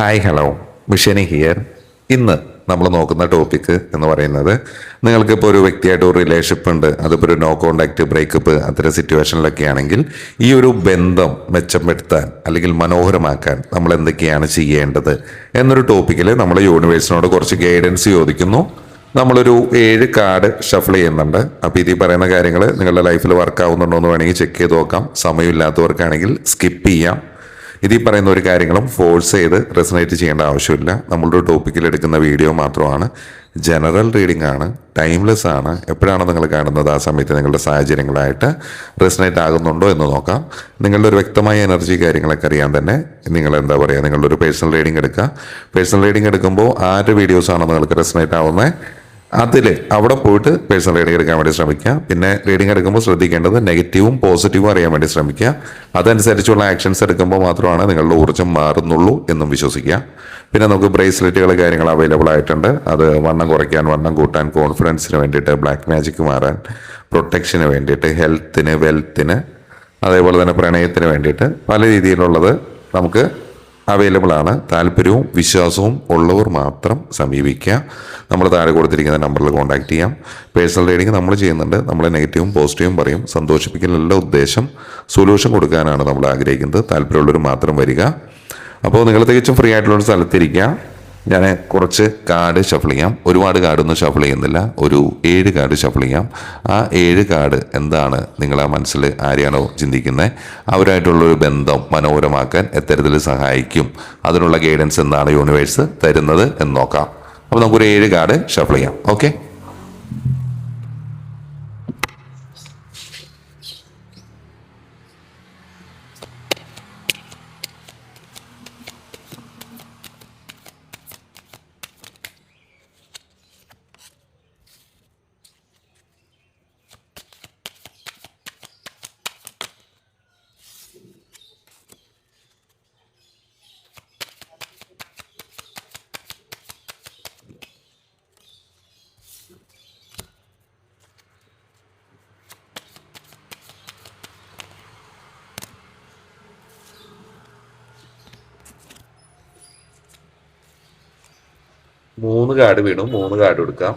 Hi hello മിഷനി here ഇന്ന് നമ്മൾ നോക്കുന്ന ടോപ്പിക്ക് എന്ന് പറയുന്നത് നിങ്ങൾക്കിപ്പോൾ ഒരു വ്യക്തിയായിട്ട് ഒരു റിലേഷൻഷിപ്പ് ഉണ്ട്. അതിപ്പോൾ ഒരു നോ കോണ്ടാക്ട് ബ്രേക്കപ്പ് അത്തരം സിറ്റുവേഷനിലൊക്കെ ആണെങ്കിൽ ഈ ഒരു ബന്ധം മെച്ചപ്പെടുത്താൻ അല്ലെങ്കിൽ മനോഹരമാക്കാൻ നമ്മൾ എന്തൊക്കെയാണ് ചെയ്യേണ്ടത് എന്നൊരു ടോപ്പിക്കിൽ നമ്മൾ യൂണിവേഴ്സിനോട് കുറച്ച് ഗൈഡൻസ് ചോദിക്കുന്നു. നമ്മളൊരു ഏഴ് കാർഡ് ഷഫിൾ ചെയ്യുന്നുണ്ട്. അപ്പോൾ ഇതിൽ പറയുന്ന കാര്യങ്ങൾ നിങ്ങളുടെ ലൈഫിൽ വർക്ക് ആവുന്നുണ്ടോ എന്ന് വേണമെങ്കിൽ ചെക്ക് ചെയ്ത് നോക്കാം. സമയമില്ലാത്തവർക്കാണെങ്കിൽ സ്കിപ്പ് ചെയ്യാം. ഇതിൽ പറയുന്ന ഒരു കാര്യങ്ങളും ഫോഴ്സ് ചെയ്ത് റെസനേറ്റ് ചെയ്യേണ്ട ആവശ്യമില്ല. നമ്മളൊരു ടോപ്പിക്കിൽ എടുക്കുന്ന വീഡിയോ മാത്രമാണ്. ജനറൽ റീഡിംഗ് ആണ്. ടൈംലെസ് ആണ്. എപ്പോഴാണ് നിങ്ങൾ കാണുന്നത് ആ സമയത്ത് നിങ്ങളുടെ സാഹചര്യങ്ങളായിട്ട് റെസനേറ്റ് ആകുന്നുണ്ടോ എന്ന് നോക്കാം. നിങ്ങളുടെ ഒരു വ്യക്തമായ എനർജി കാര്യങ്ങളൊക്കെ അറിയാൻ തന്നെ നിങ്ങൾ എന്താ പറയുക നിങ്ങളുടെ ഒരു പേഴ്സണൽ റീഡിംഗ് എടുക്കുക. പേഴ്സണൽ റീഡിംഗ് എടുക്കുമ്പോൾ ആരുടെ വീഡിയോസാണോ നിങ്ങൾക്ക് റെസനേറ്റ് ആവുന്നത്? അതിൽ അവിടെ പോയിട്ട് പേഴ്സണൽ റീഡിംഗ് എടുക്കാൻ വേണ്ടി ശ്രമിക്കുക. പിന്നെ റീഡിംഗ് എടുക്കുമ്പോൾ ശ്രദ്ധിക്കേണ്ടത് നെഗറ്റീവും പോസിറ്റീവും അറിയാൻ വേണ്ടി ശ്രമിക്കുക. അതനുസരിച്ചുള്ള ആക്ഷൻസ് എടുക്കുമ്പോൾ മാത്രമാണ് നിങ്ങളുടെ ഊർജം മാറുന്നുള്ളൂ എന്നും വിശ്വസിക്കുക. പിന്നെ നമുക്ക് ബ്രേസ്ലെറ്റുകൾ കാര്യങ്ങൾ അവൈലബിൾ ആയിട്ടുണ്ട്. അത് വണ്ണം കുറയ്ക്കാൻ വണ്ണം കൂട്ടാൻ കോൺഫിഡൻസിന് വേണ്ടിയിട്ട് ബ്ലാക്ക് മാജിക് മാറാൻ പ്രൊട്ടക്ഷന് വേണ്ടിയിട്ട് ഹെൽത്തിന് വെൽത്തിന് അതേപോലെ തന്നെ പ്രണയത്തിന് വേണ്ടിയിട്ട് പല രീതിയിലുള്ളത് നമുക്ക് അവൈലബിൾ ആണ്. താല്പര്യവും വിശ്വാസവും ഉള്ളവർ മാത്രം സമീപിക്കുക. നമ്മൾ താഴെ കൊടുത്തിരിക്കുന്ന നമ്പറിൽ കോൺടാക്ട് ചെയ്യാം. പേഴ്സണൽ റീഡിങ് നമ്മൾ ചെയ്യുന്നുണ്ട്. നമ്മൾ നെഗറ്റീവും പോസിറ്റീവും പറയും. സന്തോഷിപ്പിക്കലല്ല ഉദ്ദേശം സൊല്യൂഷൻ കൊടുക്കാനാണ് നമ്മൾ ആഗ്രഹിക്കുന്നത്. താല്പര്യമുള്ളവർ മാത്രം വരിക. അപ്പോൾ നിങ്ങൾ തികച്ചും ഫ്രീ ആയിട്ടുള്ള സ്ഥലത്തിരിക്കുക ഞാൻ കുറച്ച് കാർഡ് ഷഫിൾ ചെയ്യാം. ഒരുപാട് കാർഡൊന്നും ഷഫിൾ ചെയ്യുന്നില്ല. ഒരു ഏഴ് കാർഡ് ഷഫിൾ ചെയ്യാം. ആ ഏഴ് കാർഡ് എന്താണ് നിങ്ങൾ ആ മനസ്സിൽ ആരെയാണോ ചിന്തിക്കുന്നത് അവരായിട്ടുള്ളൊരു ബന്ധം മനോഹരമാക്കാൻ എത്തരത്തിൽ സഹായിക്കും. അതിനുള്ള ഗൈഡൻസ് എന്താണ് യൂണിവേഴ്സ് തരുന്നത് എന്ന് നോക്കാം. അപ്പോൾ നമുക്കൊരു ഏഴ് കാർഡ് ഷഫിൾ ചെയ്യാം. ഓക്കെ മൂന്ന് കാർഡ് വീണു. മൂന്ന് കാർഡ് കൊടുക്കാം.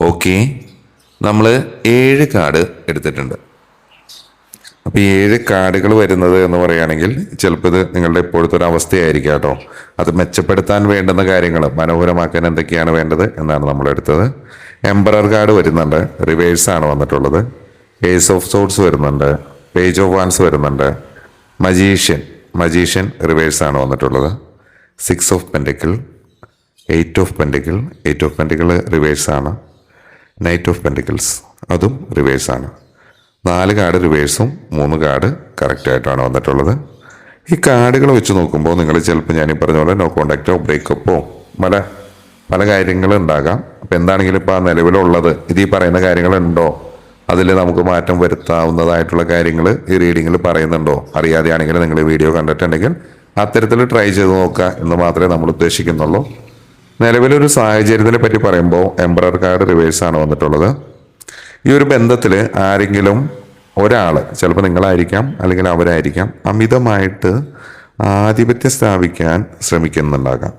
ഓക്കെ. നമ്മൾ ഏഴ് കാർഡ് എടുത്തിട്ടുണ്ട്. അപ്പോൾ ഈ ഏഴ് കാർഡുകൾ വരുന്നത് എന്ന് പറയുകയാണെങ്കിൽ ചിലപ്പോൾ ഇത് നിങ്ങളുടെ ഇപ്പോഴത്തെ ഒരു അവസ്ഥയായിരിക്കും കേട്ടോ. അത് മെച്ചപ്പെടുത്താൻ വേണ്ടുന്ന കാര്യങ്ങൾ മനോഹരമാക്കാൻ എന്തൊക്കെയാണ് വേണ്ടത് എന്നാണ് നമ്മൾ എടുത്തത് എംബറർ കാർഡ് വരുന്നുണ്ട്. റിവേഴ്സ് ആണ് വന്നിട്ടുള്ളത്. ഏസ് ഓഫ് സോഡ്സ് വരുന്നുണ്ട് പേജ് ഓഫ് വാൻസ് വരുന്നുണ്ട്. മജീഷ്യൻ മജീഷ്യൻ റിവേഴ്സ് ആണ് വന്നിട്ടുള്ളത്. Six of pentacle eight of pentacle eight of pentacle reverse ആണ്. നൈറ്റ് ഓഫ് പെന്റിക്കിൾസ് അതും റിവേഴ്സ് ആണ്. നാല് കാർഡ് റിവേഴ്സും മൂന്ന് കാർഡ് കറക്റ്റായിട്ടാണ് വന്നിട്ടുള്ളത്. ഈ കാർഡുകൾ വെച്ച് നോക്കുമ്പോൾ നിങ്ങൾ ചിലപ്പോൾ ഈ പറഞ്ഞ പോലെ നോ കോണ്ടാക്റ്റോ ബ്രേക്കപ്പോ പല പല കാര്യങ്ങളും ഉണ്ടാകാം. അപ്പോൾ എന്താണെങ്കിലും ഇപ്പോൾ ആ നിലവിലുള്ളത് ഇത് ഈ പറയുന്ന കാര്യങ്ങളുണ്ടോ അതിൽ നമുക്ക് മാറ്റം വരുത്താവുന്നതായിട്ടുള്ള കാര്യങ്ങൾ ഈ റീഡിങ്ങിൽ പറയുന്നുണ്ടോ? അറിയാതെയാണെങ്കിൽ നിങ്ങൾ ഈ വീഡിയോ കണ്ടിട്ടുണ്ടെങ്കിൽ അത്തരത്തിൽ ട്രൈ ചെയ്ത് നോക്കുക എന്ന് മാത്രമേ നമ്മൾ ഉദ്ദേശിക്കുന്നുള്ളൂ. നിലവിലൊരു സാഹചര്യത്തിനെ പറ്റി പറയുമ്പോൾ എംബ്രർ കാർഡ് റിവേഴ്സ് ആണ് വന്നിട്ടുള്ളത്. ഈ ഒരു ബന്ധത്തിൽ ആരെങ്കിലും ഒരാൾ ചിലപ്പോൾ നിങ്ങളായിരിക്കാം അല്ലെങ്കിൽ അവരായിരിക്കാം അമിതമായിട്ട് ആധിപത്യം സ്ഥാപിക്കാൻ ശ്രമിക്കുന്നുണ്ടാകാം.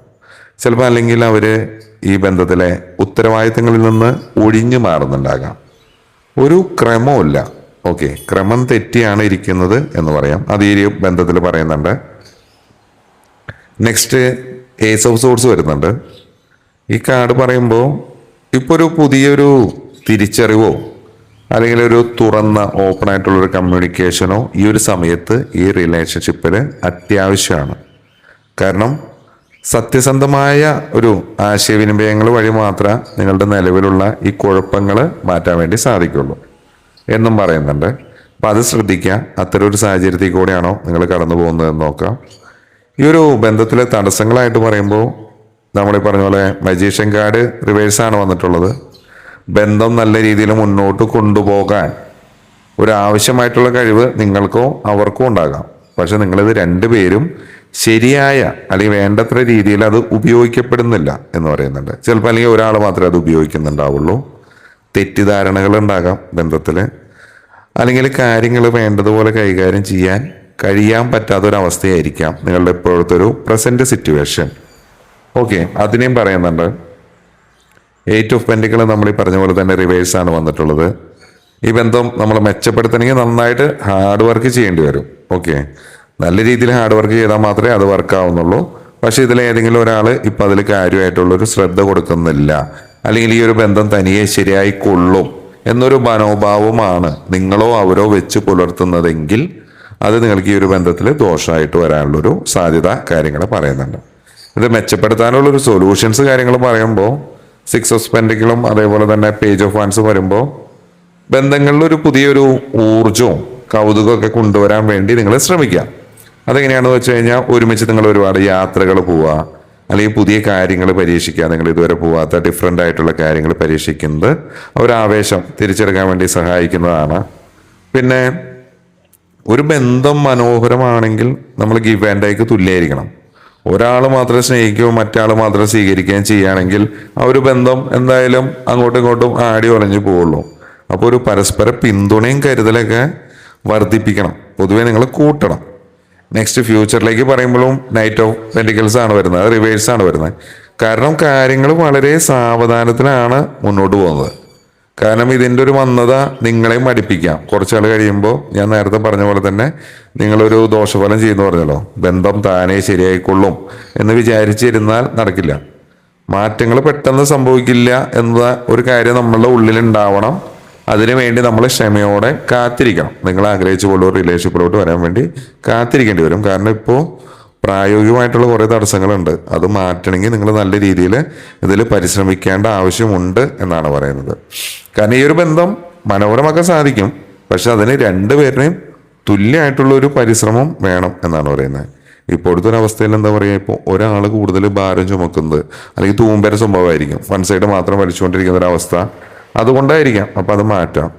ചിലപ്പോൾ അല്ലെങ്കിൽ അവർ ഈ ബന്ധത്തിലെ ഉത്തരവാദിത്തങ്ങളിൽ നിന്ന് ഒഴിഞ്ഞു മാറുന്നുണ്ടാകാം. ഒരു ക്രമമില്ല ഓക്കെ ക്രമം തെറ്റിയാണ് ഇരിക്കുന്നത് എന്ന് പറയാം. അത് ഈ ബന്ധത്തിൽ പറയുന്നുണ്ട്. നെക്സ്റ്റ് ഏസ് ഓഫ് സോഴ്സ് വരുന്നുണ്ട്. ഈ കാർഡ് പറയുമ്പോൾ ഇപ്പോൾ ഒരു പുതിയൊരു തിരിച്ചറിവോ അല്ലെങ്കിൽ ഒരു തുറന്ന ഓപ്പൺ ആയിട്ടുള്ളൊരു കമ്മ്യൂണിക്കേഷനോ ഈ ഒരു സമയത്ത് ഈ റിലേഷൻഷിപ്പിൽ അത്യാവശ്യമാണ്. കാരണം സത്യസന്ധമായ ഒരു ആശയവിനിമയങ്ങൾ വഴി മാത്രം നിങ്ങളുടെ നിലവിലുള്ള ഈ കുഴപ്പങ്ങൾ മാറ്റാൻ വേണ്ടി സാധിക്കുള്ളൂ എന്നും പറയുന്നുണ്ട്. അപ്പം അത് ശ്രദ്ധിക്കുക. അത്തരം ഒരു സാഹചര്യത്തിൽ കൂടെയാണോ നിങ്ങൾ കടന്നു പോകുന്നതെന്ന് നോക്കാം. ഈ ഒരു ബന്ധത്തിലെ തടസ്സങ്ങളായിട്ട് പറയുമ്പോൾ നമ്മൾ ഈ പറഞ്ഞ പോലെ മജീഷ്യൻ കാർഡ് റിവേഴ്സാണ് വന്നിട്ടുള്ളത്. ബന്ധം നല്ല രീതിയിൽ മുന്നോട്ട് കൊണ്ടുപോകാൻ ഒരു ആവശ്യമായിട്ടുള്ള കഴിവ് നിങ്ങൾക്കോ അവർക്കോ ഉണ്ടാകാം. പക്ഷെ നിങ്ങളിത് രണ്ടുപേരും ശരിയായ അല്ലെങ്കിൽ വേണ്ടത്ര രീതിയിൽ അത് ഉപയോഗിക്കപ്പെടുന്നില്ല എന്ന് പറയുന്നുണ്ട്. ചിലപ്പോൾ അല്ലെങ്കിൽ ഒരാൾ മാത്രമേ അത് ഉപയോഗിക്കുന്നുണ്ടാവുള്ളൂ. തെറ്റിദ്ധാരണകൾ ഉണ്ടാകാം ബന്ധത്തിൽ. അല്ലെങ്കിൽ കാര്യങ്ങൾ വേണ്ടതുപോലെ കൈകാര്യം ചെയ്യാൻ കഴിയാൻ പറ്റാത്തൊരവസ്ഥയായിരിക്കാം നിങ്ങളുടെ ഇപ്പോഴത്തെ ഒരു പ്രസന്റ് സിറ്റുവേഷൻ ഓക്കെ അതിനെയും പറയുന്നുണ്ട്. എയ്റ്റ് ഓഫ് പെന്റികൾ നമ്മൾ ഈ പറഞ്ഞ പോലെ തന്നെ റിവേഴ്സാണ് വന്നിട്ടുള്ളത്. ഈ ബന്ധം നമ്മൾ മെച്ചപ്പെടുത്തണമെങ്കിൽ നന്നായിട്ട് ഹാർഡ് വർക്ക് ചെയ്യേണ്ടി വരും. ഓക്കെ നല്ല രീതിയിൽ ഹാർഡ് വർക്ക് ചെയ്താൽ മാത്രമേ അത് വർക്ക് ആവുന്നുള്ളൂ. പക്ഷെ ഇതിൽ ഏതെങ്കിലും ഒരാൾ ഇപ്പം അതിൽ കാര്യമായിട്ടുള്ള ഒരു ശ്രദ്ധ കൊടുക്കുന്നില്ല. അല്ലെങ്കിൽ ഈ ഒരു ബന്ധം തനിയെ ശരിയായി കൊള്ളും എന്നൊരു മനോഭാവമാണ് നിങ്ങളോ അവരോ വെച്ച് പുലർത്തുന്നതെങ്കിൽ അത് നിങ്ങൾക്ക് ഈ ഒരു ബന്ധത്തിൽ ദോഷമായിട്ട് വരാനുള്ളൊരു സാധ്യത കാര്യങ്ങൾ പറയുന്നുണ്ട്. ഇത് മെച്ചപ്പെടുത്താനുള്ള ഒരു സൊല്യൂഷൻസ് കാര്യങ്ങൾ പറയുമ്പോൾ സിക്സ് ഓഫ് സ്പെൻഡികളും അതേപോലെ തന്നെ പേജ് ഓഫ് വൺസ് വരുമ്പോൾ ബന്ധങ്ങളിലൊരു പുതിയൊരു ഊർജവും കൗതുകമൊക്കെ കൊണ്ടുവരാൻ വേണ്ടി നിങ്ങൾ ശ്രമിക്കുക. അതെങ്ങനെയാണെന്ന് വെച്ച് കഴിഞ്ഞാൽ ഒരുമിച്ച് നിങ്ങൾ ഒരുപാട് യാത്രകൾ പോവുക അല്ലെങ്കിൽ പുതിയ കാര്യങ്ങൾ പരീക്ഷിക്കുക നിങ്ങൾ ഇതുവരെ പോവാത്ത ഡിഫറെന്റ് ആയിട്ടുള്ള കാര്യങ്ങൾ പരീക്ഷിക്കുന്നത് ഒരാവേശം തിരിച്ചെടുക്കാൻ വേണ്ടി സഹായിക്കുന്നതാണ്. പിന്നെ ഒരു ബന്ധം മനോഹരമാണെങ്കിൽ നമ്മൾ ഗിവ് ആൻഡ് ടേക്ക് തുല്യമായിരിക്കണം ഒരാൾ മാത്രം സ്നേഹിക്കുകയും മറ്റാൾ മാത്രം സ്വീകരിക്കുകയും ചെയ്യുകയാണെങ്കിൽ ആ ഒരു ബന്ധം എന്തായാലും അങ്ങോട്ടും ഇങ്ങോട്ടും ആടി ഉറഞ്ഞു പോവുള്ളൂ അപ്പോൾ ഒരു പരസ്പര പിന്തുണയും കരുതലൊക്കെ വർദ്ധിപ്പിക്കണം. പൊതുവെ നിങ്ങൾ കൂട്ടണം. നെക്സ്റ്റ് ഫ്യൂച്ചറിലേക്ക് പറയുമ്പോഴും നൈറ്റ് ഓഫ് പെന്റിക്കൽസ് ആണ് വരുന്നത്. റിവേഴ്സ് ആണ് വരുന്നത്. കാരണം കാര്യങ്ങൾ വളരെ സാവധാനത്തിലാണ് മുന്നോട്ട് പോകുന്നത്. കാരണം ഇതിന്റെ ഒരു വന്നത നിങ്ങളെയും മടിപ്പിക്കാം കുറച്ചാൾ കഴിയുമ്പോൾ ഞാൻ നേരത്തെ പറഞ്ഞ പോലെ തന്നെ നിങ്ങളൊരു ദോഷഫലം ചെയ്യുന്നു പറഞ്ഞല്ലോ. ബന്ധം താനേ ശരിയായിക്കൊള്ളും എന്ന് വിചാരിച്ചിരുന്നാൽ നടക്കില്ല. മാറ്റങ്ങൾ പെട്ടെന്ന് സംഭവിക്കില്ല എന്ന ഒരു കാര്യം നമ്മളുടെ ഉള്ളിലുണ്ടാവണം. അതിനുവേണ്ടി നമ്മൾ ക്ഷമയോടെ കാത്തിരിക്കണം. നിങ്ങൾ ആഗ്രഹിച്ച പോലെ റിലേഷൻഷിപ്പിലോട്ട് വരാൻ വേണ്ടി കാത്തിരിക്കേണ്ടി വരും. കാരണം ഇപ്പോൾ പ്രായോഗികമായിട്ടുള്ള കുറേ തടസ്സങ്ങളുണ്ട്. അത് മാറ്റണമെങ്കിൽ നിങ്ങൾ നല്ല രീതിയിൽ ഇതിൽ പരിശ്രമിക്കേണ്ട ആവശ്യമുണ്ട് എന്നാണ് പറയുന്നത്. കാരണം ഈ ഒരു ബന്ധം മനോഹരമാക്കാൻ സാധിക്കും. പക്ഷെ അതിന് രണ്ടുപേരുടെയും തുല്യമായിട്ടുള്ള ഒരു പരിശ്രമം വേണം എന്നാണ് പറയുന്നത്. ഇപ്പോഴത്തെ ഒരു അവസ്ഥയിൽ എന്താ പറയുക ഇപ്പോൾ ഒരാൾ കൂടുതൽ ഭാരം ചുമക്കുന്നത് അല്ലെങ്കിൽ തൂമ്പര സ്വഭാവമായിരിക്കും. വൺ സൈഡ് മാത്രം വലിച്ചുകൊണ്ടിരിക്കുന്ന ഒരു അവസ്ഥ. അതുകൊണ്ടായിരിക്കാം. അപ്പം അത് മാറ്റാം.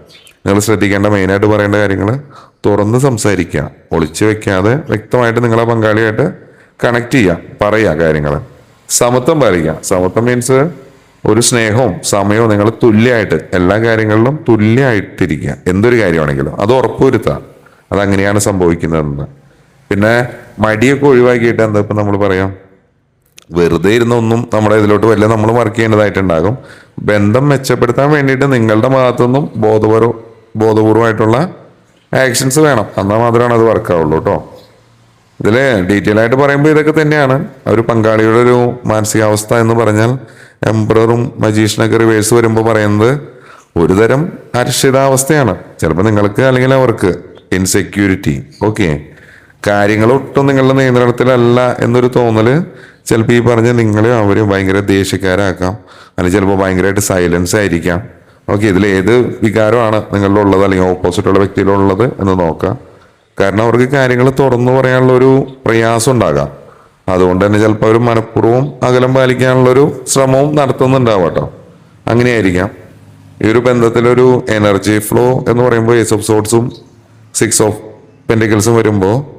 നിങ്ങൾ ശ്രദ്ധിക്കേണ്ട മെയിനായിട്ട് പറയേണ്ട കാര്യങ്ങൾ തുറന്ന് സംസാരിക്കുക. ഒളിച്ചു വെക്കാതെ വ്യക്തമായിട്ട് നിങ്ങളെ പങ്കാളിയായിട്ട് കണക്ട് ചെയ്യുക. പറയുക കാര്യങ്ങൾ സമത്വം പാലിക്കുക. സമത്വം മീൻസ് ഒരു സ്നേഹവും സമയവും നിങ്ങൾ തുല്യമായിട്ട് എല്ലാ കാര്യങ്ങളിലും തുല്യമായിട്ടിരിക്കുക. എന്തൊരു കാര്യമാണെങ്കിലും അത് ഉറപ്പുവരുത്തുക. അതങ്ങനെയാണ് സംഭവിക്കുന്നതെന്ന്. പിന്നെ മടിയൊക്കെ ഒഴിവാക്കിയിട്ട് എന്താ ഇപ്പം നമ്മൾ പറയാം? വെറുതെ ഇരുന്നൊന്നും നമ്മുടെ ഇതിലോട്ട് വല്ല നമ്മൾ വർക്ക് ചെയ്യേണ്ടതായിട്ടുണ്ടാകും ബന്ധം മെച്ചപ്പെടുത്താൻ വേണ്ടിയിട്ട് നിങ്ങളുടെ ഭാഗത്തുനിന്നും ബോധപൂർവ ബോധപൂർവമായിട്ടുള്ള ആക്ഷൻസ് വേണം. എന്നാൽ മാത്രമാണ് അത് വർക്കാവുള്ളൂ കേട്ടോ ഇതിൽ ഡീറ്റെയിൽ ആയിട്ട് പറയുമ്പോൾ ഇതൊക്കെ തന്നെയാണ്. ഒരു പങ്കാളിയുടെ ഒരു മാനസികാവസ്ഥ എന്ന് പറഞ്ഞാൽ എംബ്രറും മജീഷനൊക്കെ റിവേഴ്സ് വരുമ്പോൾ പറയുന്നത് ഒരുതരം അരക്ഷിതാവസ്ഥയാണ്. ചിലപ്പോൾ നിങ്ങൾക്ക് അല്ലെങ്കിൽ അവർക്ക് ഇൻസെക്യൂരിറ്റി ഓക്കെ കാര്യങ്ങൾ ഒട്ടും നിങ്ങളുടെ നിയന്ത്രണത്തിലല്ല എന്നൊരു തോന്നൽ ചിലപ്പോൾ ഈ പറഞ്ഞ നിങ്ങളെ അവർ ഭയങ്കര ദേഷ്യക്കാരാക്കാം. അല്ലെങ്കിൽ ചിലപ്പോൾ ഭയങ്കരമായിട്ട് സൈലൻസ് ആയിരിക്കാം. ഓക്കെ ഇതിൽ ഏത് വികാരമാണ് നിങ്ങളുടെ നിങ്ങളിലുള്ളത്? അല്ലെങ്കിൽ ഓപ്പോസിറ്റുള്ള വ്യക്തിയിലുള്ളത് എന്ന് നോക്കാം. കാരണം അവർക്ക് കാര്യങ്ങൾ തുറന്നു പറയാനുള്ള ഒരു പ്രയാസം ഉണ്ടാകാം. അതുകൊണ്ട് തന്നെ ചിലപ്പോൾ അവർ മനഃപൂർവം അകലം പാലിക്കാനുള്ളൊരു ശ്രമവും നടത്തുന്നുണ്ടാവും കേട്ടോ അങ്ങനെയായിരിക്കാം. ഈ ഒരു ബന്ധത്തിലൊരു എനർജി ഫ്ലോ എന്ന് പറയുമ്പോൾ ഏസ് ഓഫ് സോട്ട്സും സിക്സ് ഓഫ് പെന്റിക്കൽസും വരുമ്പോൾ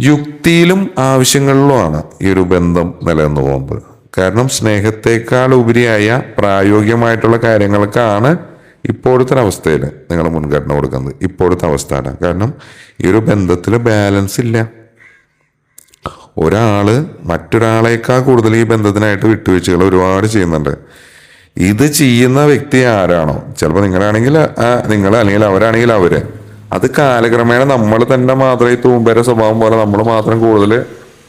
യുക്തിയിലും ആവശ്യങ്ങളിലുമാണ് ഈ ഒരു ബന്ധം നിലനിന്ന് പോകുന്നത്. കാരണം സ്നേഹത്തെക്കാൾ ഉപരിയായ പ്രായോഗികമായിട്ടുള്ള കാര്യങ്ങൾക്കാണ് ഇപ്പോഴത്തെ അവസ്ഥയിൽ നിങ്ങൾ മുൻഗണന കൊടുക്കുന്നത്. ഇപ്പോഴത്തെ അവസ്ഥയാണ്. കാരണം ഈ ഒരു ബന്ധത്തിൽ ബാലൻസ് ഇല്ല. ഒരാൾ മറ്റൊരാളേക്കാൾ കൂടുതൽ ഈ ബന്ധത്തിനായിട്ട് വിട്ടുവീഴ്ചകൾ ഒരുപാട് ചെയ്യുന്നുണ്ട്. ഇത് ചെയ്യുന്ന വ്യക്തി ആരാണോ? ചിലപ്പോൾ നിങ്ങളാണെങ്കിൽ നിങ്ങൾ അല്ലെങ്കിൽ അവരാണെങ്കിൽ അവർ. അത് കാലക്രമേണ നമ്മൾ തന്നെ മാത്രം ഈ തൂമ്പേരെ സ്വഭാവം പോലെ നമ്മൾ മാത്രം കൂടുതൽ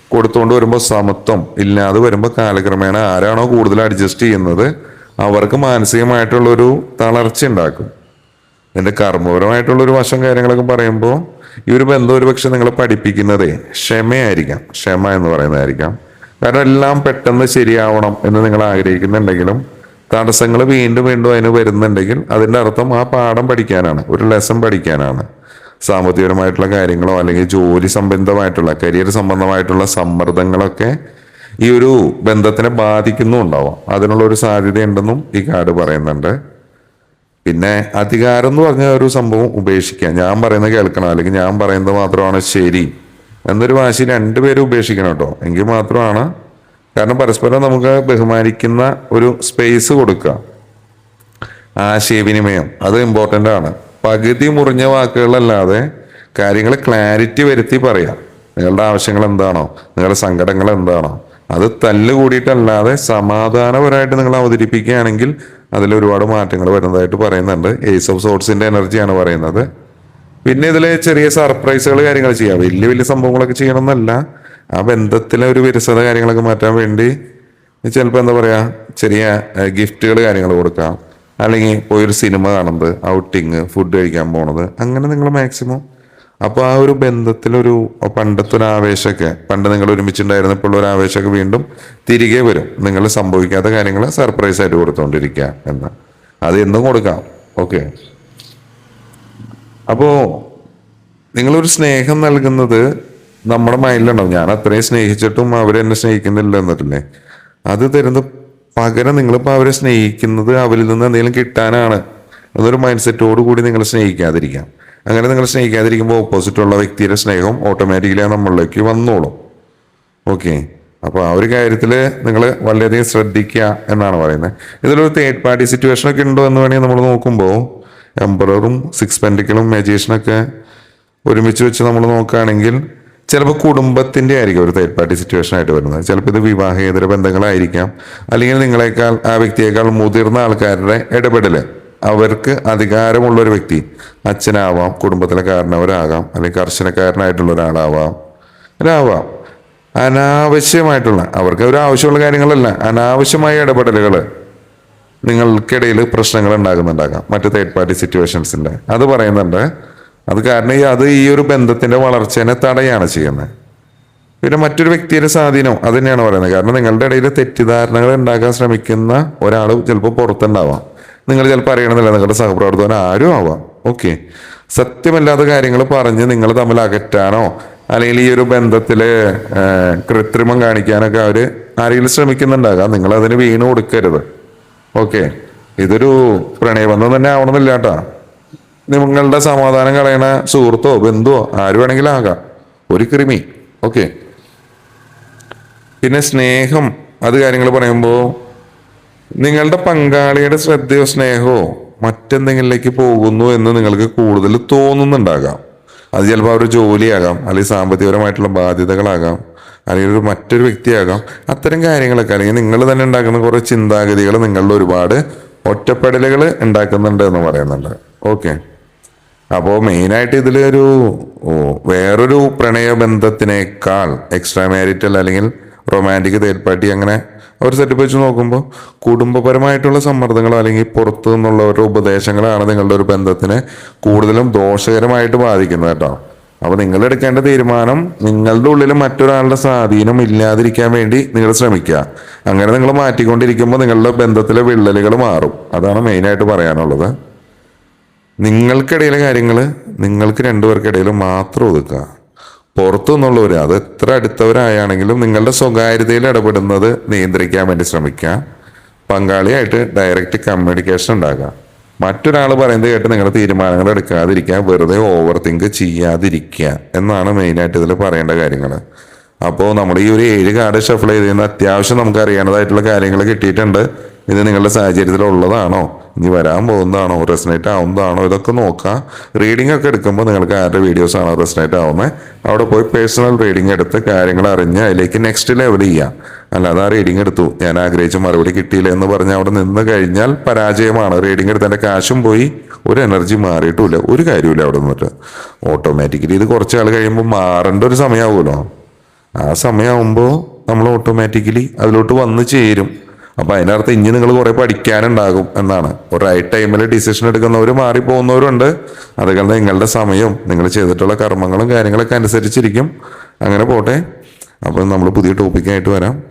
കൊടുത്തുകൊണ്ട് വരുമ്പോൾ സമത്വം ഇല്ലാതെ വരുമ്പോൾ കാലക്രമേണ ആരാണോ കൂടുതൽ അഡ്ജസ്റ്റ് ചെയ്യുന്നത് അവർക്ക് മാനസികമായിട്ടുള്ളൊരു തളർച്ച ഉണ്ടാക്കും എന്റെ കർമ്മപരമായിട്ടുള്ളൊരു വശം കാര്യങ്ങളൊക്കെ പറയുമ്പോൾ ഈ ഒരു ബന്ധം ഒരു പക്ഷെ നിങ്ങളെ പഠിപ്പിക്കുന്നതേ ക്ഷമയായിരിക്കാം. ക്ഷമ എന്ന് പറയുന്നതായിരിക്കാം. കാരണം എല്ലാം പെട്ടെന്ന് ശരിയാവണം എന്ന് നിങ്ങൾ ആഗ്രഹിക്കുന്നുണ്ടെങ്കിലും തടസ്സങ്ങൾ വീണ്ടും വീണ്ടും അതിന് വരുന്നുണ്ടെങ്കിൽ അതിന്റെ അർത്ഥം ആ പാഠം പഠിക്കാനാണ് ഒരു ലെസൺ പഠിക്കാനാണ്. സാമ്പത്തികപരമായിട്ടുള്ള കാര്യങ്ങളോ അല്ലെങ്കിൽ ജോലി സംബന്ധമായിട്ടുള്ള കരിയർ സംബന്ധമായിട്ടുള്ള സമ്മർദ്ദങ്ങളൊക്കെ ഈ ഒരു ബന്ധത്തിനെ ബാധിക്കുന്നുണ്ടാവാം അതിനുള്ള ഒരു സാധ്യതയുണ്ടെന്നും ഈ കാർഡ് പറയുന്നുണ്ട്. പിന്നെ അധികാരം എന്ന് പറഞ്ഞ ഒരു സംഭവം ഉപേക്ഷിക്കാം. ഞാൻ പറയുന്നത് കേൾക്കണം. അല്ലെങ്കിൽ ഞാൻ പറയുന്നത് മാത്രമാണ് ശരി. എന്നൊരു വാശി രണ്ടുപേരും ഉപേക്ഷിക്കണം കേട്ടോ. എങ്കിൽ മാത്രമാണ് കാരണം പരസ്പരം നമുക്ക് ബഹുമാനിക്കുന്ന ഒരു സ്പേസ് കൊടുക്കുക. ആശയവിനിമയം അത് ഇമ്പോർട്ടന്റ് ആണ്. പകുതി മുറിഞ്ഞ വാക്കുകളല്ലാതെ കാര്യങ്ങൾ ക്ലാരിറ്റി വരുത്തി പറയാം. നിങ്ങളുടെ ആവശ്യങ്ങൾ എന്താണോ നിങ്ങളുടെ സങ്കടങ്ങൾ എന്താണോ അത് തല്ല് കൂടിയിട്ടല്ലാതെ സമാധാനപരമായിട്ട് നിങ്ങൾ അവതരിപ്പിക്കുകയാണെങ്കിൽ അതിൽ ഒരുപാട് മാറ്റങ്ങൾ വരുന്നതായിട്ട് പറയുന്നുണ്ട്. ഏസ് ഓഫ് സോട്സിന്റെ എനർജിയാണ് പറയുന്നത്. പിന്നെ ഇതിൽ ചെറിയ സർപ്രൈസുകൾ കാര്യങ്ങൾ ചെയ്യാം. വലിയ വലിയ സംഭവങ്ങളൊക്കെ ചെയ്യണമെന്നല്ല. ആ ബന്ധത്തിലെ ഒരു വിരസത കാര്യങ്ങളൊക്കെ മാറ്റാൻ വേണ്ടി ചിലപ്പോൾ എന്താ പറയുക ചെറിയ ഗിഫ്റ്റുകൾ കാര്യങ്ങൾ കൊടുക്കാം. അല്ലെങ്കിൽ പോയൊരു സിനിമ കാണുന്നത് ഔട്ടിങ് ഫുഡ് കഴിക്കാൻ പോണത് അങ്ങനെ നിങ്ങൾ മാക്സിമം. അപ്പോൾ ആ ഒരു ബന്ധത്തിലൊരു പണ്ടത്തെ ഒരു ആവേശമൊക്കെ പണ്ട് നിങ്ങൾ ഒരുമിച്ചുണ്ടായിരുന്നപ്പോൾ ഒരു ആവേശമൊക്കെ വീണ്ടും തിരികെ വരും. നിങ്ങൾ സംഭവിക്കാത്ത കാര്യങ്ങൾ സർപ്രൈസ് ആയിട്ട് കൊടുത്തുകൊണ്ടിരിക്കുക എന്ന്. അത് എന്നും കൊടുക്കാം. ഓക്കെ. അപ്പോൾ നിങ്ങളൊരു സ്നേഹം നൽകുന്നത് നമ്മുടെ മൈൻഡിലുണ്ടാവും. ഞാൻ അത്രയും സ്നേഹിച്ചിട്ടും അവരെന്നെ സ്നേഹിക്കുന്നില്ല എന്നിട്ടില്ലേ? അത് തരുന്ന പകരം നിങ്ങളിപ്പോൾ അവരെ സ്നേഹിക്കുന്നത് അവരിൽ നിന്ന് എന്തെങ്കിലും കിട്ടാനാണ്. എന്നൊരു മൈൻഡ് സെറ്റോട് കൂടി നിങ്ങൾ സ്നേഹിക്കാതിരിക്കാം. അങ്ങനെ നിങ്ങൾ സ്നേഹിക്കാതിരിക്കുമ്പോൾ ഓപ്പോസിറ്റുള്ള വ്യക്തിയുടെ സ്നേഹം ഓട്ടോമാറ്റിക്കലി നമ്മളിലേക്ക് വന്നോളും. ഓക്കെ അപ്പോൾ ആ ഒരു കാര്യത്തിൽ നിങ്ങൾ വളരെയധികം ശ്രദ്ധിക്കുക എന്നാണ് പറയുന്നത്. ഇതിലൊരു തേർഡ് പാർട്ടി സിറ്റുവേഷൻ ഒക്കെ ഉണ്ടോ എന്ന് വേണമെങ്കിൽ നമ്മൾ നോക്കുമ്പോൾ എംബററും സിക്സ് പെൻഡിക്കലും മെജീഷനൊക്കെ ഒരുമിച്ച് വെച്ച് നമ്മൾ നോക്കുകയാണെങ്കിൽ ചിലപ്പോൾ കുടുംബത്തിന്റെ ആയിരിക്കും ഒരു തേർഡ് പാർട്ടി സിറ്റുവേഷൻ ആയിട്ട് വരുന്നത്. ചിലപ്പോൾ ഇത് വിവാഹേതര ബന്ധങ്ങളായിരിക്കാം. അല്ലെങ്കിൽ നിങ്ങളെക്കാൾ ആ വ്യക്തിയേക്കാൾ മുതിർന്ന ആൾക്കാരുടെ ഇടപെടൽ അവർക്ക് അധികാരമുള്ള ഒരു വ്യക്തി അച്ഛനാവാം കുടുംബത്തിലെ കാരണവരാകാം അല്ലെങ്കിൽ കർശനക്കാരനായിട്ടുള്ള ഒരാളാവാം ഒരാവാം അനാവശ്യമായിട്ടുള്ള അവർക്ക് ഒരു ആവശ്യമുള്ള കാര്യങ്ങളല്ല അനാവശ്യമായ ഇടപെടലുകൾ നിങ്ങൾക്കിടയിൽ പ്രശ്നങ്ങൾ ഉണ്ടാകുന്നുണ്ടാകാം. മറ്റ് തേർഡ് പാർട്ടി സിറ്റുവേഷൻസിന്റെ അത് പറയുന്നുണ്ട് അത് കാരണം അത് ഈ ഒരു ബന്ധത്തിന്റെ വളർച്ചേനെ തടയാണ് ചെയ്യുന്നത് പിന്നെ മറ്റൊരു വ്യക്തിയുടെ സ്വാധീനം അത് തന്നെയാണ് പറയുന്നത്. കാരണം നിങ്ങളുടെ ഇടയിൽ തെറ്റിദ്ധാരണകൾ ഉണ്ടാക്കാൻ ശ്രമിക്കുന്ന ഒരാൾ ചിലപ്പോൾ പുറത്തുണ്ടാവാം. നിങ്ങൾ ചിലപ്പോൾ അറിയണമെന്നില്ല നിങ്ങളുടെ സഹപ്രവർത്തകൻ ആരും ആവാം. ഓക്കെ. സത്യമല്ലാത്ത കാര്യങ്ങൾ പറഞ്ഞ് നിങ്ങൾ തമ്മിൽ അകറ്റാനോ അല്ലെങ്കിൽ ഈ ഒരു ബന്ധത്തിൽ കൃത്രിമം കാണിക്കാനൊക്കെ അവർ ആരെങ്കിലും ശ്രമിക്കുന്നുണ്ടാകാം. നിങ്ങൾ അതിന് വീണ് കൊടുക്കരുത്. ഓക്കെ. ഇതൊരു പ്രണയബന്ധം തന്നെ ആവണമെന്നില്ല കേട്ടാ. നിങ്ങളുടെ സമാധാനം കളയണ സുഹൃത്തോ ബന്ധുവോ ആര് വേണമെങ്കിലും ആകാം. ഒരു കൃമി. ഓക്കെ പിന്നെ സ്നേഹം. അത് കാര്യങ്ങൾ പറയുമ്പോൾ നിങ്ങളുടെ പങ്കാളിയുടെ ശ്രദ്ധയോ സ്നേഹമോ മറ്റെന്തെങ്കിലേക്ക് പോകുന്നു എന്ന് നിങ്ങൾക്ക് കൂടുതൽ തോന്നുന്നുണ്ടാകാം. അത് ചിലപ്പോൾ അവർ ജോലിയാകാം അല്ലെങ്കിൽ സാമ്പത്തികപരമായിട്ടുള്ള ബാധ്യതകളാകാം അല്ലെങ്കിൽ ഒരു മറ്റൊരു വ്യക്തിയാകാം. അത്തരം കാര്യങ്ങളൊക്കെ അല്ലെങ്കിൽ നിങ്ങൾ തന്നെ ഉണ്ടാക്കുന്ന കുറേ ചിന്താഗതികൾ നിങ്ങളുടെ ഒരുപാട് ഒറ്റപ്പെടലുകൾ ഉണ്ടാക്കുന്നുണ്ട് എന്ന് പറയുന്നുണ്ട്. ഓക്കെ അപ്പോൾ മെയിനായിട്ട് ഇതിലൊരു വേറൊരു പ്രണയബന്ധത്തിനേക്കാൾ എക്സ്ട്രാ മാരിറ്റൽ അല്ലെങ്കിൽ റൊമാന്റിക് തേർഡ് പാർട്ടി അങ്ങനെ ഒരു സെറ്റപ്പ് വെച്ച് നോക്കുമ്പോൾ കുടുംബപരമായിട്ടുള്ള സമ്മർദ്ദങ്ങളോ അല്ലെങ്കിൽ പുറത്തു നിന്നുള്ള ഉപദേശങ്ങളാണ് നിങ്ങളുടെ ഒരു ബന്ധത്തിനെ കൂടുതലും ദോഷകരമായിട്ട് ബാധിക്കുന്നത് കേട്ടോ. അപ്പോൾ നിങ്ങൾ എടുക്കേണ്ട തീരുമാനം നിങ്ങളുടെ ഉള്ളിൽ മറ്റൊരാളുടെ സ്വാധീനം ഇല്ലാതിരിക്കാൻ വേണ്ടി നിങ്ങൾ ശ്രമിക്കുക. അങ്ങനെ നിങ്ങൾ മാറ്റിക്കൊണ്ടിരിക്കുമ്പോൾ നിങ്ങളുടെ ബന്ധത്തിലെ വിള്ളലുകൾ മാറും. അതാണ് മെയിനായിട്ട് പറയാനുള്ളത്. നിങ്ങൾക്കിടയിലെ കാര്യങ്ങൾ നിങ്ങൾക്ക് രണ്ടുപേർക്കിടയിൽ മാത്രം ഒതുക്കുക. പുറത്തു നിന്നുള്ളവർ അത് എത്ര അടുത്തവരായാണെങ്കിലും നിങ്ങളുടെ സ്വകാര്യതയിൽ ഇടപെടുന്നത് നിയന്ത്രിക്കാൻ വേണ്ടി ശ്രമിക്കുക. പങ്കാളിയായിട്ട് ഡയറക്റ്റ് കമ്മ്യൂണിക്കേഷൻ ഉണ്ടാക്കുക. മറ്റൊരാൾ പറയുന്നത് കേട്ട് നിങ്ങൾ തീരുമാനങ്ങൾ എടുക്കാതിരിക്കുക. വെറുതെ ഓവർ തിങ്ക് ചെയ്യാതിരിക്കുക എന്നാണ് മെയിനായിട്ട് ഇതിൽ പറയേണ്ട കാര്യങ്ങൾ അപ്പോൾ നമ്മൾ ഈ ഒരു ഏഴ് കാർഡ് ഷഫിൾ ചെയ്ത് അത്യാവശ്യം നമുക്ക് അറിയേണ്ടതായിട്ടുള്ള കാര്യങ്ങൾ കിട്ടിയിട്ടുണ്ട്. ഇത് നിങ്ങളുടെ സാഹചര്യത്തിൽ ഉള്ളതാണോ ഇനി വരാൻ പോകുന്നതാണോ? റെസനേറ്റ് ആവുന്നതാണോ? ഇതൊക്കെ നോക്കാം. റീഡിംഗ് ഒക്കെ എടുക്കുമ്പോൾ നിങ്ങൾക്ക് ആരുടെ വീഡിയോസ് ആണോ റെസനേറ്റ് ആവുന്നത് അവിടെ പോയി പേഴ്സണൽ റീഡിംഗ് എടുത്ത് കാര്യങ്ങൾ അറിഞ്ഞ് അതിലേക്ക് നെക്സ്റ്റ് ലെവൽ ചെയ്യാം. അല്ലാതെ ആ റീഡിംഗ് എടുത്തു. ഞാൻ ആഗ്രഹിച്ച മറുപടി കിട്ടിയില്ല എന്ന് പറഞ്ഞ് അവിടെ നിന്ന് കഴിഞ്ഞാൽ പരാജയമാണ്. റീഡിംഗ് എടുത്ത് എന്റെ കാശും പോയി. ഒരു എനർജി മാറിയിട്ടില്ല ഒരു കാര്യമില്ല അവിടെ നിന്നിട്ട്. ഓട്ടോമാറ്റിക്കലി ഇത് കുറച്ച് ആൾ കഴിയുമ്പോൾ മാറേണ്ട ഒരു സമയമാവുമല്ലോ. ആ സമയമാകുമ്പോൾ നമ്മൾ ഓട്ടോമാറ്റിക്കലി അതിലോട്ട് വന്ന് ചേരും. അപ്പം അതിനർത്ഥം ഇനി നിങ്ങൾ കുറേ പഠിക്കാനുണ്ടാകും എന്നാണ്. ഒരു റൈറ്റ് ടൈമിൽ ഡിസിഷൻ എടുക്കുന്നവർ മാറിപ്പോകുന്നവരുണ്ട്. അതുകൊണ്ട് നിങ്ങളുടെ സമയവും നിങ്ങൾ ചെയ്തിട്ടുള്ള കർമ്മങ്ങളും കാര്യങ്ങളൊക്കെ അനുസരിച്ചിരിക്കും. അങ്ങനെ പോട്ടെ. അപ്പം നമ്മൾ പുതിയ ടോപ്പിക്കായിട്ട് വരാം.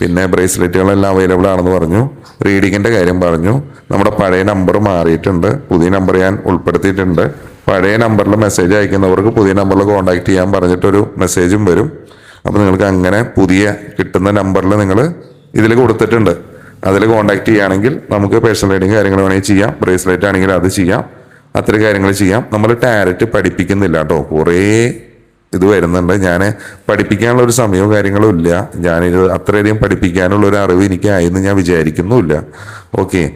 പിന്നെ ബ്രേസ്ലെറ്റുകളെല്ലാം അവൈലബിൾ ആണെന്ന് പറഞ്ഞു. റീഡിങ്ങിന്റെ കാര്യം പറഞ്ഞു. നമ്മുടെ പഴയ നമ്പർ മാറിയിട്ടുണ്ട്. പുതിയ നമ്പർ ഞാൻ ഉൾപ്പെടുത്തിയിട്ടുണ്ട്. പഴയ നമ്പറിൽ മെസ്സേജ് അയക്കുന്നവർക്ക് പുതിയ നമ്പറിൽ കോൺടാക്ട് ചെയ്യാൻ പറഞ്ഞിട്ടൊരു മെസ്സേജും വരും. അപ്പോൾ നിങ്ങൾക്ക് അങ്ങനെ പുതിയ കിട്ടുന്ന നമ്പറിൽ നിങ്ങൾ ഇതിൽ കൊടുത്തിട്ടുണ്ട്. അതിൽ കോൺടാക്ട് ചെയ്യുകയാണെങ്കിൽ നമുക്ക് പേഴ്സണൽ റീഡിങ് കാര്യങ്ങൾ വേണമെങ്കിൽ ചെയ്യാം. ബ്രേസ്ലെറ്റ് ആണെങ്കിൽ അത് ചെയ്യാം. അത്തരം കാര്യങ്ങൾ ചെയ്യാം. നമ്മൾ ടാരറ്റ് പഠിപ്പിക്കുന്നില്ല കേട്ടോ. കുറേ ഇത് വരുന്നുണ്ട്. ഞാൻ പഠിപ്പിക്കാനുള്ള ഒരു സമയവും കാര്യങ്ങളും ഇല്ല. ഞാനിത് അത്രയധികം പഠിപ്പിക്കാനുള്ള ഒരു അറിവ് എനിക്കായെന്ന് ഞാൻ വിചാരിക്കുന്നുമില്ല. ഓക്കെ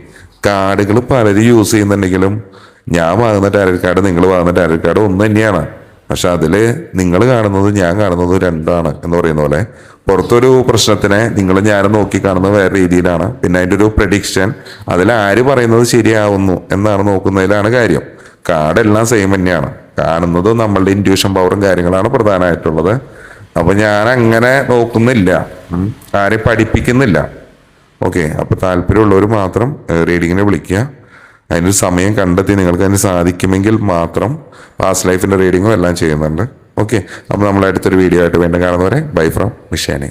കാർഡുകൾ പലരും യൂസ് ചെയ്യുന്നുണ്ടെങ്കിലും ഞാൻ വാങ്ങുന്ന ടാരറ്റ് കാർഡ് നിങ്ങൾ വാങ്ങുന്ന ടാരറ്റ് കാർഡ് ഒന്ന് തന്നെയാണ്. പക്ഷെ അതിൽ നിങ്ങൾ കാണുന്നത് ഞാൻ കാണുന്നത് രണ്ടാണ് എന്ന് പറയുന്ന പോലെ. പുറത്തൊരു പ്രശ്നത്തിനെ നിങ്ങൾ ഞാൻ നോക്കി കാണുന്നത് വേറെ രീതിയിലാണ്. പിന്നെ അതിന്റെ ഒരു പ്രഡിക്ഷൻ അതിൽ ആര് പറയുന്നത് ശരിയാവുന്നു എന്നാണ് നോക്കുന്നതിലാണ് കാര്യം. കാർഡെല്ലാം സെയിം തന്നെയാണ്. കാണുന്നത് നമ്മളുടെ ഇൻഡ്യൂഷൻ പവറും കാര്യങ്ങളാണ് പ്രധാനമായിട്ടുള്ളത്. അപ്പൊ ഞാൻ അങ്ങനെ നോക്കുന്നില്ല. ആരെ പഠിപ്പിക്കുന്നില്ല. ഓക്കെ അപ്പൊ താല്പര്യമുള്ളവർ മാത്രം റീഡിങ്ങിനെ വിളിക്കുക. അതിനൊരു സമയം കണ്ടെത്തി നിങ്ങൾക്ക് അതിന് സാധിക്കുമെങ്കിൽ മാത്രം പാസ്റ്റ് ലൈഫിന്റെ റീഡിങ്ങും എല്ലാം ചെയ്യുന്നുണ്ട്. ഓക്കെ അപ്പോൾ നമ്മൾ അടുത്തൊരു വീഡിയോ ആയിട്ട് വീണ്ടും കാണുന്നവരെ ബൈ ഫ്രം മിഷാനെ.